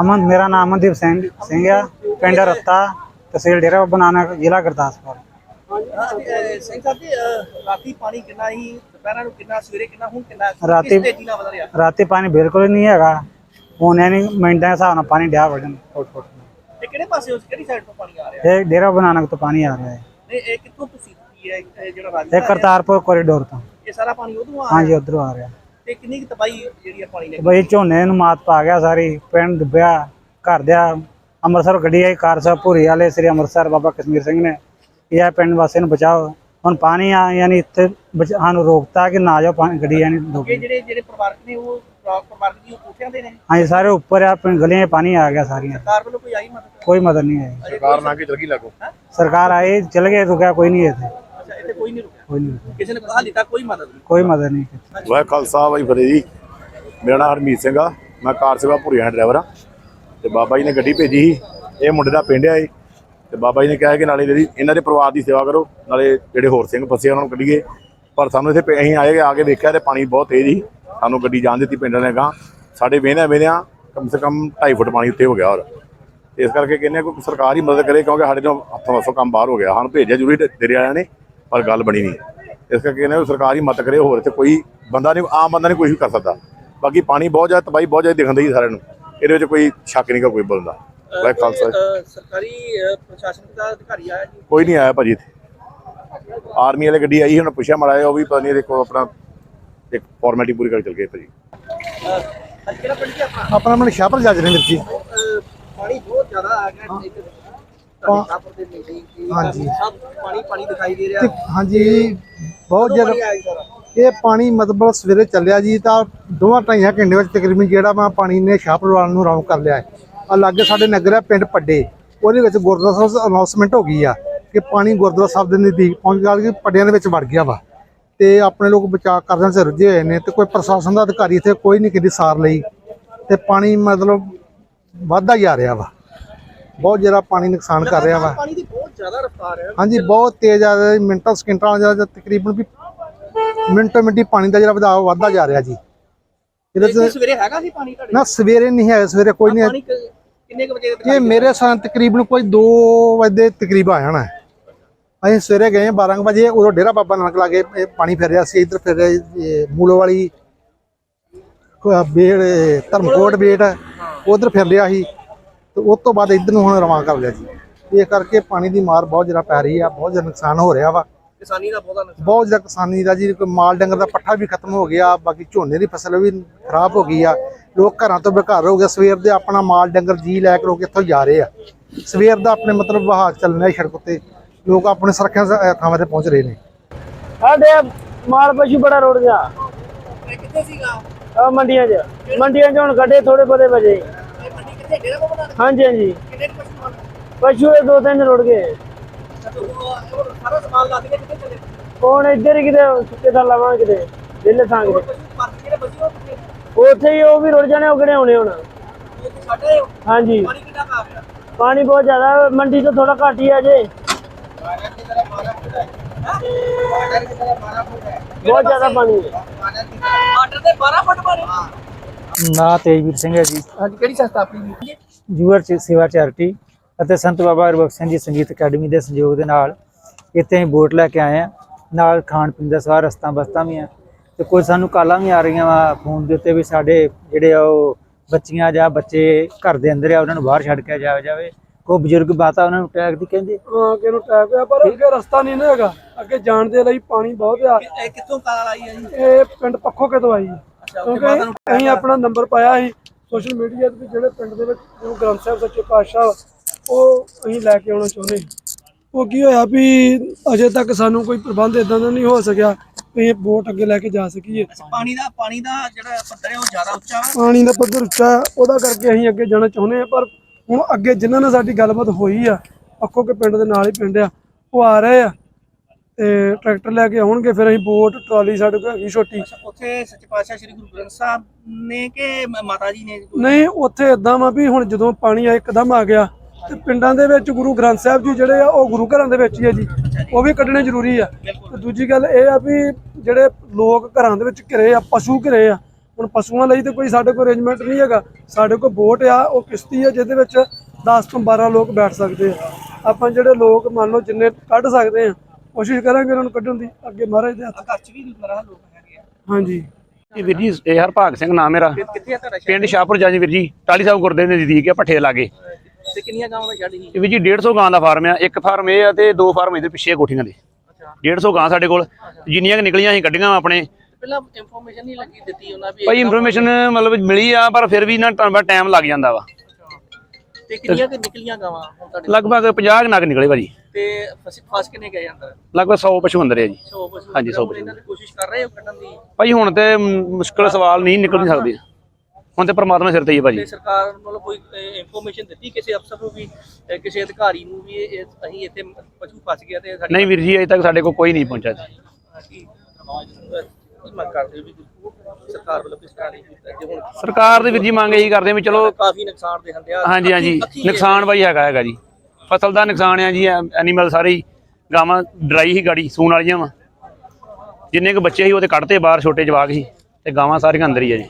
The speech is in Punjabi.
ਅਮਨ ਮੇਰਾ ਨਾਮ ਅਮਨਦੀਪ ਸਿੰਘ ਸਿੰਘ ਆ ਪਿੰਡ ਰੱਤਾ ਤਹਿਸੀਲ ਡੇਰਾ ਬਾਬਾ ਨਾਨਕ ਜ਼ਿਲ੍ਹਾ ਗੁਰਦਾਸਪੁਰ। ਅਹ ਸਿੰਘ ਸਾਹਿਬ ਜੀ ਅਹ ਰਾਤੀ ਪਾਣੀ ਕਿੰਨਾ ਹੀ ਦੁਪਹਿਰਾਂ ਨੂੰ ਕਿੰਨਾ ਸਵੇਰੇ ਕਿੰਨਾ ਹੁਣ ਕਿੰਨਾ? ਰਾਤੀ- ਕਿਸ ਤੇਜ਼ੀ ਨਾਲ ਵਧ ਰਿਹਾ? ਰਾਤੀ ਪਾਣੀ ਬਿਲਕੁਲ ਹੀ ਨਹੀਂ ਹੈਗਾ। ਹੁਣ ਇਹ ਨਹੀਂ ਮਿੰਟਾਂ ਦੇ ਹਿਸਾਬ ਨਾਲ ਪਾਣੀ ਡਿਆ ਵੜਨ ਫੁੱਟ ਫੁੱਟ ਤੇ ਕਿਹੜੇ ਪਾਸੇ ਉਸ ਕਿਹੜੀ ਸਾਈਡ ਤੋਂ ਪਾਣੀ ਆ ਰਿਹਾ? ਇਹ ਡੇਰਾ ਬਾਬਾ ਨਾਨਕ ਤੋਂ ਪਾਣੀ ਆ ਰਿਹਾ ਹੈ। ਨਹੀਂ ਇਹ ਕਿੱਥੋਂ ਤੁਸੀਂ? ਕੀ ਹੈ ਇਹ ਜਿਹੜਾ ਇਹ ਰਾਜਸਥਾਨ ਕਰਤਾਰਪੁਰ ਕੋਰੀਡੋਰ ਤੋਂ। ਇਹ ਸਾਰਾ ਪਾਣੀ ਉਧਰੋਂ ਆ ਹਾਂਜੀ ਰਿਹਾ? ਉਧਰੋਂ ਆ ਰਿਹਾ। ਤੇ ਕਿੰਨੀ ਕੁ ਤਬਾਹੀ ਜਿਹੜੀ ਆ ਪਾਣੀ ਨੇ ਬਈ ਝੋਨੇ ਨੂੰ ਮਾਤ ਪਾ ਗਿਆ ਸਾਰੀ ਪਿੰਡ ਡੁੱਬਿਆ ਘਰ ਦਿਆ ਅੰਮ੍ਰਿਤਸਰ ਗੱਡੀ ਆਈ ਕਾਰ ਸਾਹਿਬ ਭੂਰੀ ਵਾਲੇ ਸ੍ਰੀ ਅੰਮ੍ਰਿਤਸਰ ਬਾਬਾ ਕਸ਼ਮੀਰ ਸਿੰਘ ਨੇ। ਇਹ ਪਿੰਡ ਵਾਸੀਆਂ ਨੂੰ ਬਚਾਓ। ਹੁਣ ਪਾਣੀ ਆ ਯਾਨੀ ਇੱਥੇ ਸਾਨੂੰ ਰੋਕਤਾ ਕਿ ਨਾ ਜਾਓ ਪਾਣੀ ਗੱਡੀ ਯਾਨੀ ਡੁੱਬੀ ਜਿਹੜੇ ਜਿਹੜੇ ਪਰਿਵਾਰਕ ਨੇ ਉਹ ਪਰਿਵਾਰ- ਪਰਿਵਾਰਕ ਦੀ ਉਹ ਕੋਠਿਆਂ ਦੇ ਨੇ? ਹਾਂਜੀ ਸਾਰੇ ਉੱਪਰ ਆ ਪਿੰਡ ਗਲੀਆਂ 'ਚ ਪਾਣੀ ਆ ਗਿਆ ਸਾਰੀਆਂ। ਸਰਕਾਰ ਵੱਲੋਂ ਕੋਈ ਆਈ ਮਦਦ? ਕੋਈ ਮਦਦ ਨਹੀਂ ਆਈ। ਸਰਕਾਰ ਨਾ ਕਿ ਚਲਗੀ ਲੱਗੋ? ਸਰਕਾਰ ਆਈ ਚਲ ਗਏ ਰੁਕਿਆ ਕੋਈ ਨਹੀਂ ਇੱਥੇ। ਇੱਥੇ ਕੋਈ ਨਹੀਂ ਰੁਕਿਆ। ਕੋਈ ਨਹੀਂ ਰੁਕਿਆ। ਕਿਸੇ ਨੇ ਹਾਲੇ ਤੱਕ ਕੋਈ ਮਦਦ ਨਹੀਂ। ਕੋਈ ਮਦਦ ਨਹੀਂ ਕੀਤੀ। ਵਾਹਿ ਖਾਲਸਾ ਵਾਹਿ ਫਤਿਹ। ਜੀ ਮੇਰਾ ਨਾਮ ਹਰਮੀਤ ਸਿੰਘ ਆ। ਮੈਂ ਕਾਰ ਸੇਵਾ ਭੁਰੀਆਂ ਡਰਾਈਵਰ ਆ। ਤੇ ਬਾਬਾ ਜੀ ਨੇ ਗੱਡੀ ਭੇਜੀ ਸੀ। ਇਹ ਮੁੰਡੇ ਦਾ ਪਿੰਡ ਆ ਇਹ। ਤੇ ਬਾਬਾ ਜੀ ਨੇ ਕਿਹਾ ਕਿ ਨਾਲੇ ਜਿਹੜੀ ਇਹਨਾਂ ਦੇ ਪਰਿਵਾਰ ਦੀ ਸੇਵਾ ਕਰੋ। ਨਾਲੇ ਜਿਹੜੇ ਹੋਰ ਸਿੰਘ ਫਸੇ ਉਹਨਾਂ ਨੂੰ ਕੱਢੀਏ। ਪਰ ਸਾਨੂੰ ਇੱਥੇ ਪ- ਅਸੀਂ ਆਏ ਆ ਕੇ ਵੇਖਿਆ ਤੇ ਪਾਣੀ ਬਹੁਤ ਤੇਜ਼ ਸੀ। ਸਾਨੂੰ ਗੱਡੀ ਜਾਣ ਦਿੱਤੀ ਪਿੰਡ ਵਾਲਿਆਂ ਗਾਂ ਸਾਡੇ ਵੇਹਨਿਆਂ ਵੇਹਨਿਆਂ ਕਮ ਸੇ ਕਮ 2.5 ਫੁੱਟ ਪਾਣੀ ਉੱਤੇ ਹੋ ਗਿਆ ਹੋਰ। ਇਸ ਕਰਕੇ ਕਹਿੰਦੇ ਆ ਕੋਈ ਸਰਕਾਰ ਹੀ ਮਦਦ ਕਰੇ ਕਿਉਂਕਿ ਸਾਡੇ ਤੋਂ ਹੱਥੋਂ ਵੱਸੋਂ ਕੰਮ ਬਾਹਰ ਹੋ ਗਿਆ। ਸਾਨੂੰ ਭੇਜਿਆ ਜ਼ਰੂਰੀ ਡੇਰੇ ਵਾਲਿਆਂ ਨੇ। ਪਰ ਗੱਲ ਬਣੀ ਨਹੀਂ। ਇਸ ਕਰਕੇ ਕਹਿੰਦੇ ਸਰਕਾਰ ਹੀ ਮਦਦ ਕਰੇ ਹੋਰ ਇੱਥੇ ਕੋਈ ਬੰਦਾ ਨਹੀਂ ਆਮ ਬੰਦਾ ਨਹੀਂ ਕੋਈ ਵੀ ਕਰ ਸਕਦਾ। ਬਾਕੀ ਪਾਣੀ ਬਹੁਤ ਜ਼ਿਆਦਾ ਤਬਾਹੀ ਬਹੁਤ ਜ਼ਿਆਦਾ ਦਿਖਣ ਦੀ ਸਾਰਿਆਂ ਨੂੰ। ਇਹਦੇ ਵਿੱਚ ਕੋਈ ਸ਼ੱਕ ਨਹੀਂ ਗਾ ਕੋਈ ਬੰਦਾ ਵਾਹਿ ਖਾਲਸਾ। ਸਰਕਾਰੀ ਪ੍ਰਸ਼ਾਸਨ ਦਾ ਅਧਿਕਾਰੀ ਆਇਆ ਜੀ? ਕੋਈ ਨਹੀਂ ਆਇਆ ਭਾਜੀ ਇੱਥੇ। ਆਰਮੀ ਵਾਲੇ ਗੱਡੀ ਆਈ ਹੁਣ ਪੁੱਛਿਆ ਮਰਾਇਆ ਉਹ ਵੀ ਪਤਾ ਨਹੀਂ ਦੇਖੋ ਆਪਣਾ ਇੱਕ ਫਾਰਮੈਲਿਟੀ ਪੂਰੀ ਕਰਕੇ ਚਲ ਗਏ ਭਾਜੀ। ਅਹ ਅੱਜ ਕਿਹੜਾ ਪਿੰਡ ਜੀ ਆਪਣਾ? ਆਪਣਾ ਮਨ ਸ਼ਾਹਪੁਰ ਜੱਜ ਨੇ ਵੀਰ ਜੀ। ਪਾਣੀ ਬਹੁਤ ਜ਼ਿਆਦਾ ਆ ਗਿਆ। ਇੱਥੇ ਸ਼ਾਹਪੁਰ ਦੇ ਨੇੜੇ ਹੀ ਹਾਂਜੀ। ਸਭ ਪਾਣੀ ਪਾਣੀ ਦਿਖਾਈ ਦੇ ਰਿਹਾ। ਤੇ ਹਾਂਜੀ ਬਹੁਤ ਜ਼ਿਆਦਾ ਪਾਣੀ ਆਇਆ ਜੀ ਸਾਰਾ? ਇਹ ਪਾਣੀ ਮਤਲਬ ਸਵੇਰੇ ਚੱਲਿਆ ਜੀ ਤਾਂ ਦੋਵਾਂ ਢਾਈਆਂ ਘੰਟੇ ਵਿੱਚ ਤਕਰੀਬਨ ਜਿਹੜਾ ਵਾ ਪਾਣੀ ਨੇ ਸ਼ਾਹਪੁਰ ਵਾਲ ਨੂੰ ਰੌਂਗ ਕਰ ਲਿਆ ਹੈ। ਆ ਲਾਗੇ ਸਾਡੇ ਨਗਰ ਹੈ ਪਿੰਡ ਪੱਡੇ ਉਹਦੇ ਵਿੱਚ ਗੁਰਦੁਆਰਾ ਸਾਹਿਬ ਅਨਾਉਂਸਮੈਂਟ ਹੋ ਗਈ ਆ ਕਿ ਪਾਣੀ ਗੁਰਦੁਆਰਾ ਸਾਹਿਬ ਦੇ ਨਜ਼ਦੀਕ ਪਹੁੰਚ ਗਿਆ ਕਿ ਪੱਡਿਆਂ ਦੇ ਵਿੱਚ ਵੜ ਗਿਆ ਵਾ। ਤੇ ਆਪਣੇ ਲੋਕ ਬਚਾਅ ਕਰਨ ਚ ਰੁੱਝੇ ਹੋਏ ਨੇ ਤੇ ਕੋਈ ਪ੍ਰਸ਼ਾਸਨ ਦਾ ਅਧਿਕਾਰੀ ਇੱਥੇ ਕੋਈ ਨਹੀਂ ਕਿਤੇ ਸਾਰ ਲਈ। ਤੇ ਪਾਣੀ ਮਤਲਬ ਵੱਧਦਾ ਜਾ ਰਿਹਾ ਵਾ। ਬਹੁਤ ਜ਼ਿਆਦਾ ਪਾਣੀ ਨੁਕਸਾਨ ਕਰ ਰਿਹਾ ਵਾ। ਪਾਣੀ ਦੀ ਬਹੁਤ ਜ਼ਿਆਦਾ ਰਫ਼ਤਾਰ ਹੈ। ਹਾਂਜੀ ਬਹੁਤ ਤੇਜ਼ ਆ ਰਿਹਾ ਮਿੰਟਾਂ ਸਕਿੰਟਾਂ ਦਾ ਜਿਹੜਾ ਤਕਰੀਬਨ ਵੀ ਮਿੰਟੋ ਮਿੰਟੀ ਪਾਣੀ ਦਾ ਜਿਹੜਾ ਵਧਾਅ ਵੱਧਦਾ ਜਾ ਰਿਹਾ ਜੀ। ਇਹਦੇ ਸਵੇਰੇ ਹੈਗਾ ਸੀ ਪਾਣੀ ਤੁਹਾਡੇ ਨਾ ਸਵੇਰੇ ਨਹੀਂ ਹੈ ਸਵੇਰੇ ਕੋਈ ਨਹੀਂ। ਪਾਣੀ ਕਿ- ਕਿੰਨੇ ਕੁ ਵਜੇ ਇਹ ਮੇਰੇ ਸਾਂ ਤਕਰੀਬਨ ਕੋਈ 2 ਵਜੇ ਤਕਰੀਬ ਆ ਜਾਣਾ। ਅਸੀਂ ਸਵੇਰੇ ਗਏ 12 ਕੁ ਵਜੇ ਉਦੋਂ ਡੇਰਾ ਬਾਬਾ ਨਾਨਕ ਲਾਗੇ ਇਹ ਪਾਣੀ ਫਿਰ ਰਿਹਾ ਸੀ ਇੱਧਰ ਫਿਰ ਰਿਹਾ ਇਹ ਮੂਲੋ ਵਾਲੀ ਕੋ- ਬੇੜ ਧਰਮਕੋਟ ਬੇਟ ਉਧਰ ਫਿਰ ਰਿਹਾ ਸੀ। ਤੇ ਉਸ ਤੋਂ ਬਾਅਦ ਇੱਧਰ ਨੂੰ ਹੁਣ ਰਵਾਂ ਕਰ ਲਿਆ ਜੀ। ਇਹ ਕਰਕੇ ਪਾਣੀ ਦੀ ਮਾਰ ਬਹੁਤ ਜ਼ਿਆਦਾ ਪੈ ਰਹੀ ਆ ਬਹੁਤ ਜ਼ਿਆਦਾ ਨੁਕਸਾਨ ਹੋ ਰਿਹਾ ਵਾ। ਕਿਸਾਨੀ ਦਾ ਬਹੁਤਾ ਨੁਕਸਾਨ। ਬਹੁਤ ਜ਼ਿਆਦਾ ਕਿਸਾਨੀ ਦਾ ਜੀ ਕੋਈ ਮਾਲ ਡੰਗਰ ਦਾ ਪੱਠਾ ਵੀ ਖਤਮ ਹੋ ਗਿਆ ਬਾਕੀ ਝੋਨੇ ਦੀ ਫਸਲ ਵੀ ਖਰਾਬ ਹੋ ਗਈ ਆ। ਲੋਕ ਘਰਾਂ ਤੋਂ ਬੇਘਰ ਹੋ ਗਏ ਸਵੇਰ ਦੇ ਆਪਣਾ ਮਾਲ ਡੰਗਰ ਜੀ ਲੈ ਕੇ ਲੋਕ ਇੱਥੋਂ ਜਾ ਰਹੇ ਆ। ਸਵੇਰ ਦਾ ਆਪਣੇ ਮਤਲਬ ਵਹਾਅ ਚੱਲਣਾ ਸੜਕ ਉੱਤੇ। ਲੋਕ ਆਪਣੇ ਸੁਰੱਖਿਆ ਥਾਵਾਂ ਤੇ ਪਹੁੰਚ ਰਹੇ ਨੇ। ਸਾਡੇ ਮਾਲ ਪਸ਼ੂ ਬੜਾ ਰੁੜ ਗਿਆ। ਕਿੱਥੇ ਸੀਗਾ? ਆ ਮੰਡੀਆਂ 'ਚ। ਮੰਡੀਆਂ 'ਚ ਹੁਣ ਗੱਡੇ ਥੋੜੇ ਬਦੇ ਵਜੇ। ਹਾਂਜੀ ਹਾਂਜੀ। ਕਿੰਨੇ ਕੁ ਪਸ਼ੂ ਹਨ ਪਸ਼ੂ ਇਹ ਦੋ ਤਿੰਨ ਰੁੜ ਗਏ। ਉਹ ਉਹ ਸਾਰਾ ਸਮਾਨ ਲੱਦ ਕੇ ਕਿੱਥੇ ਚਲੇ? ਹੁਣ ਇੱਧਰ ਹੀ ਕਿਤੇ ਸੁੱਕੇ ਥਾਂ ਲਾਵਾਂਗੇ ਕਿਤੇ ਵਿਹਲੇ ਥਾਂ ਕਿਤੇ। ਪਸ਼ੂ ਮਰ ਕੇ ਕਿੱਥੇ ਉੱਥੇ? ਹੀ ਉਹ ਵੀ ਰੁੜ ਜਾਣੇ ਉਹ ਕਿਹੜੇ ਹੋਣੇ? ਹੁਣ ਤੇ ਹਾਂਜੀ। ਪਾਣੀ ਕਿੰਨਾ ਕੁ ਆ ਗਿਆ? ਪਾਣੀ ਬਹੁਤ ਜ਼ਿਆਦਾ ਮੰਡੀ ਤੋਂ ਥੋੜਾ ਘੱਟ ਹੀ ਆ ਜੇ। ਬਹੁਤ ਜ਼ਿਆਦਾ ਪਾਣੀ ਹੈ। ਆਰਡਰ ਦੇ 12 ਫੁੱਟ ਪਾਣੀ? ਨਾ ਤੇਜਵੀਰ ਸਿੰਘ ਹੈ ਜੀ। ਅੱਜ ਕਿਹੜੀ ਸੰਸਥਾ ਆਪਣੀ ਜੀ? ਜੂਅਰ ਚ- ਸੇਵਾ ਚੈਰਿਟੀ ਅਤੇ ਸੰਤ ਬਾਬਾ ਹਰਬਖਸ਼ ਸਿੰਘ ਜੀ ਸੰਗੀਤ ਅਕੈਡਮੀ ਦੇ ਸਹਿਯੋਗ ਦੇ ਨਾਲ ਇੱਥੇ ਅਸੀਂ ਬੋਟ ਲੈ ਕੇ ਆਏ ਆ ਨਾਲ ਖਾਣ ਪੀਣ ਦਾ ਸਾਰਾ ਰਸਤਾ ਬਸਤਾ ਵੀ ਆ ਤੇ ਕੋਈ ਸਾਨੂੰ ਕਾਲਾਂ ਵੀ ਆ ਰਹੀਆਂ ਵਾ ਫੋਨ ਦੇ ਉੱਤੇ ਵੀ ਸਾਡੇ ਜਿਹੜੇ ਆ ਉਹ ਬੱਚੀਆਂ ਜਾਂ ਬੱਚੇ ਘਰ ਦੇ ਅੰਦਰ ਆ ਉਹਨਾਂ ਨੂੰ ਬਾਹਰ ਛੱਡ ਕੇ ਜਾਇਆ ਜਾਵੇ। ਕੋਈ ਬਜ਼ੁਰਗ ਬਾਤਾ ਉਹਨਾਂ ਨੂੰ ਟੈਗ ਦੀ ਕਹਿੰਦੇ? ਹਾਂ ਕਿਹਨੂੰ ਟੈਪ ਆ ਪਰ ਅੱਗੇ ਰਸਤਾ ਨਹੀਂ ਨਾ ਹੈਗਾ। ਅੱਗੇ ਜਾਣ ਦੇ ਲਈ ਪਾਣੀ ਬਹੁਤ ਆ। ਇਹ ਕਿੱਥੋਂ ਕਾਲ ਆਈ ਹੈ ਜੀ? ਇਹ ਪਿੰਡ ਪੱਖੋ ਕਿਤੋਂ ਆਈ ਹੈ ਕਿਉਂਕਿ ਅਸੀਂ ਆਪਣਾ ਨੰਬਰ ਪਾਇਆ ਸੀ ਸੋਸ਼ਲ ਮੀਡੀਆ ਤੇ ਜਿਹੜੇ ਪਿੰਡ ਦੇ ਵਿੱਚ ਜੋ ਗ੍ਰੰਥ ਸਾਹਿਬ ਸੱਚੇ ਪਾਤਸ਼ਾਹ ਉਹ ਅਸੀਂ ਲੈ ਕੇ ਆਉਣਾ ਚਾਹੁੰਦੇ ਹਾਂ। ਉਹ ਕੀ ਹੋਇਆ ਵੀ ਅਜੇ ਤੱਕ ਸਾਨੂੰ ਕੋਈ ਪ੍ਰਬੰਧ ਇਦਾਂ ਦਾ ਨਹੀਂ ਹੋ ਸਕਿਆ ਇਹ ਬੋਟ ਅੱਗੇ ਲੈ ਕੇ ਜਾ ਸਕੀਏ। ਪਾਣੀ ਦਾ ਪਾਣੀ ਦਾ ਜਿਹੜਾ ਪੱਧਰ ਹੈ ਉਹ ਜ਼ਿਆਦਾ ਉੱਚਾ ਵਾ? ਪਾਣੀ ਦਾ ਪੱਧਰ ਉੱਚਾ ਹੈ, ਉਹਦਾ ਕਰਕੇ ਅਸੀਂ ਅੱਗੇ ਜਾਣਾ ਚਾਹੁੰਦੇ ਹਾਂ ਪਰ ਹੁਣ ਅੱਗੇ ਜਿਨ੍ਹਾਂ ਨਾਲ ਸਾਡੀ ਗੱਲਬਾਤ ਹੋਈ ਆ ਪੱਖੋ ਕੇ ਪਿੰਡ ਦੇ ਨਾਲ ਹੀ ਪਿੰਡ ਆ ਉਹ ਆ ਰਹੇ ਆ। ਤੇ ਟਰੈਕਟਰ ਲੈ ਕੇ ਆਉਣਗੇ ਫਿਰ ਅਸੀਂ ਬੋਟ ਟਰਾਲੀ ਸਾਡੇ ਕੋਲ ਹੈਗੀ ਛੋਟੀ। ਉੱਥੇ ਸੱਚੇ ਪਾਤਸ਼ਾਹ ਸ੍ਰੀ ਗੁਰੂ ਗ੍ਰੰਥ ਸਾਹਿਬ ਨੇ ਕਿ ਮਾਤਾ ਜੀ ਨੇ? ਨਹੀਂ ਉੱਥੇ ਇਦਾਂ ਵਾ ਵੀ ਹੁਣ ਜਦੋਂ ਪਾਣੀ ਆ ਇੱਕਦਮ ਆ ਗਿਆ। ਤੇ ਪਿੰਡਾਂ ਦੇ ਵਿੱਚ ਗੁਰੂ ਗ੍ਰੰਥ ਸਾਹਿਬ ਜੀ ਜਿਹੜੇ ਆ ਉਹ ਗੁਰੂ ਘਰਾਂ ਦੇ ਵਿੱਚ ਹੀ ਆ ਜੀ। ਉਹ ਵੀ ਕੱਢਣੇ ਜ਼ਰੂਰੀ ਆ। ਤੇ ਦੂਜੀ ਗੱਲ ਇਹ ਆ ਵੀ ਜਿਹੜੇ ਲੋਕ ਘਰਾਂ ਦੇ ਵਿੱਚ ਘਿਰੇ ਆ ਪਸ਼ੂ ਘਿਰੇ ਆ ਹੁਣ ਪਸ਼ੂਆਂ ਲਈ ਤੇ ਕੋਈ ਸਾਡੇ ਕੋਲ ਅਰੇਂਜਮੈਂਟ ਨਹੀਂ ਹੈਗਾ। ਸਾਡੇ ਕੋਲ ਬੋਟ ਆ ਉਹ ਕਿਸ਼ਤੀ ਆ ਜਿਹਦੇ ਵਿੱਚ 10 ਤੋਂ 12 ਲੋਕ ਬੈਠ ਸਕਦੇ ਆ। ਆਪਾਂ ਜਿਹੜੇ ਲੋਕ ਮੰਨ ਲਓ ਜਿੰਨੇ ਕੱਢ ਸਕਦੇ ਆ ਕੋਸ਼ਿਸ਼ ਕਰਾਂਗੇ ਉਹਨਾਂ ਨੂੰ ਕੱਢਣ ਦੀ ਅੱਗੇ ਮਹਾਰਾਜ ਦੇ ਹੱਥ। ਘਰ ਚ ਵੀ ਮਰਾ ਲੋਕ ਹੈਗੇ ਆ। ਹਾਂਜੀ। ਜੀ ਵੀਰ ਜੀ ਇਹ ਹਰਭਾਗ ਸਿੰਘ ਨਾਮ ਮੇਰਾ। ਕਿ- ਕਿੱਥੇ ਆ ਤੁਹਾਡਾ ਸ਼ਹਿਰ? ਪਿੰਡ ਸ਼ਾਹਪੁਰ ਜਾਂਜੀ ਵੀਰ ਜੀ ਟਾਲੀ ਸਾਹਿਬ ਗੁਰਦੇ ਦੇ ਨਜ਼ਦੀਕ ਆ ਭੱਠੇ ਲਾਗੇ। ਤੇ ਕਿੰਨੀਆਂ ਗਾਵਾਂ ਦਾ ਛੱਡ ਇਹ ਵੀਰ ਜੀ 150 ਗਾਂ ਦਾ ਫਾਰਮ ਆ ਇੱਕ ਫਾਰਮ ਇਹ ਆ ਤੇ ਦੋ ਫਾਰਮ ਇਹਦੇ ਪਿੱਛੇ ਆ ਕੋਠੀਆਂ ਦੇ। 150 ਗਾਂ ਸਾਡੇ ਕੋਲ ਜਿੰਨੀਆਂ ਕੁ ਨਿਕਲੀਆਂ ਅਸੀਂ ਕੱਢੀਆਂ ਆਪਣੇ। ਪਹਿਲਾਂ ਇਨਫੋਰਮੇਸ਼ਨ ਨਹੀਂ ਲੱਗੀ ਦਿੱਤੀ ਉਹਨਾਂ ਵੀ ਭਾਈ ਇਨਫੋਰਮੇਸ਼ਨ ਮਤਲਬ ਮਿਲੀ ਆ ਪਰ ਫਿਰ ਵੀ ਨਾ ਟਾਈਮ ਲੱਗ ਜਾਂਦਾ ਵਾ। ਤੇ ਕਿੰਨੀਆਂ ਕਿ ਨਿਕਲੀਆਂ ਗਾਵਾਂ ਹੁਣ ਤੁਹਾਡੇ ਲਗਭਗ 50 ਕੁ ਨਗ ਨਿਕਲੇ ਭਾਜੀ। ਤੇ ਫਸ ਫਸ ਕਿੰਨੇ ਗਏ ਅੰਦਰ? ਲਗਭਗ 100 ਪਸ਼ੂ ਅੰਦਰ ਜੀ। 100 ਪਸ਼ੂ ਹਾਂਜੀ, ਸੌ ਹੁਣ ਇਹਨਾਂ ਦੀ ਕੋਸ਼ਿਸ਼ ਕਰ ਰਹੇ ਹੋ ਕੱਢਣ ਦੀ? ਭਾਈ ਹੁਣ ਤੇ ਮ, ਮੁਸ਼ਕਲ ਸਵਾਲ ਨਹੀਂ ਨਿਕਲ ਨਹੀਂ ਸਕਦੇ। ਹੁਣ ਤੇ ਪ੍ਰਮਾਤਮਾ ਸਿਰ ਤੇ ਹੀ ਆ ਤੇ ਭਾਜੀ ਸਰਕਾਰ ਵੱਲੋਂ ਕੋਈ ਇਨਫੋਰਮੇਸ਼ਨ ਦਿੱਤੀ ਕਿਸੇ ਅਫਸਰ ਨੂੰ ਵੀ ਅਹ, ਕਿਸੇ ਅਧਿਕਾਰੀ ਨੂੰ ਵੀ ਇਹ- ਇਹ- ਅਸੀਂ ਇੱਥੇ ਪਸ਼ੂ ਫਸ ਗਿਆ ਤੇ ਸਾਡੀ ਨਹੀਂ ਵੀਰ ਜੀ ਅਜੇ ਤੱਕ ਸਾਡੇ ਕੋਲ ਕੋਈ ਨਹੀਂ ਪਹੁੰਚਿਆ ਜੀ। ਹੋ ਸਰਕਾਰ ਦੀ ਜੇ ਹੁਣ ਸਰਕਾਰ ਦੇ ਵੀਰ ਜੀ ਮੰਗ ਇਹੀ ਕਰਦੇ ਆ ਵੀ ਚਲੋ ਕਾਫੀ ਨੁਕਸਾਨ ਦੇ ਹੰਦੇ ਆ। ਹਾਂਜੀ ਹਾਂਜੀ। ਨੁਕਸਾਨ ਬਾਈ ਹੈਗਾ ਹੈਗਾ ਜੀ। ਫਸਲ ਦਾ ਨੁਕਸਾਨ ਆ ਜੀ ਐਨੀਮਲ ਸਾਰੇ ਹੀ ਗਾਵਾਂ ਡਰਾਈ ਹੀ ਗਾੜੀ, ਸੂਣ ਵਾਲੀਆਂ ਵਾ। ਜਿੰਨੇ ਕੁ ਬੱਚੇ ਸੀ ਉਹ ਤੇ ਕੱਢਤੇ ਬਾਹਰ, ਛੋਟੇ ਜਵਾਕ ਸੀ ਤੇ ਗਾਵਾਂ ਸਾਰੀਆਂ ਅੰਦਰ ਹੀ ਆ ਜੀ।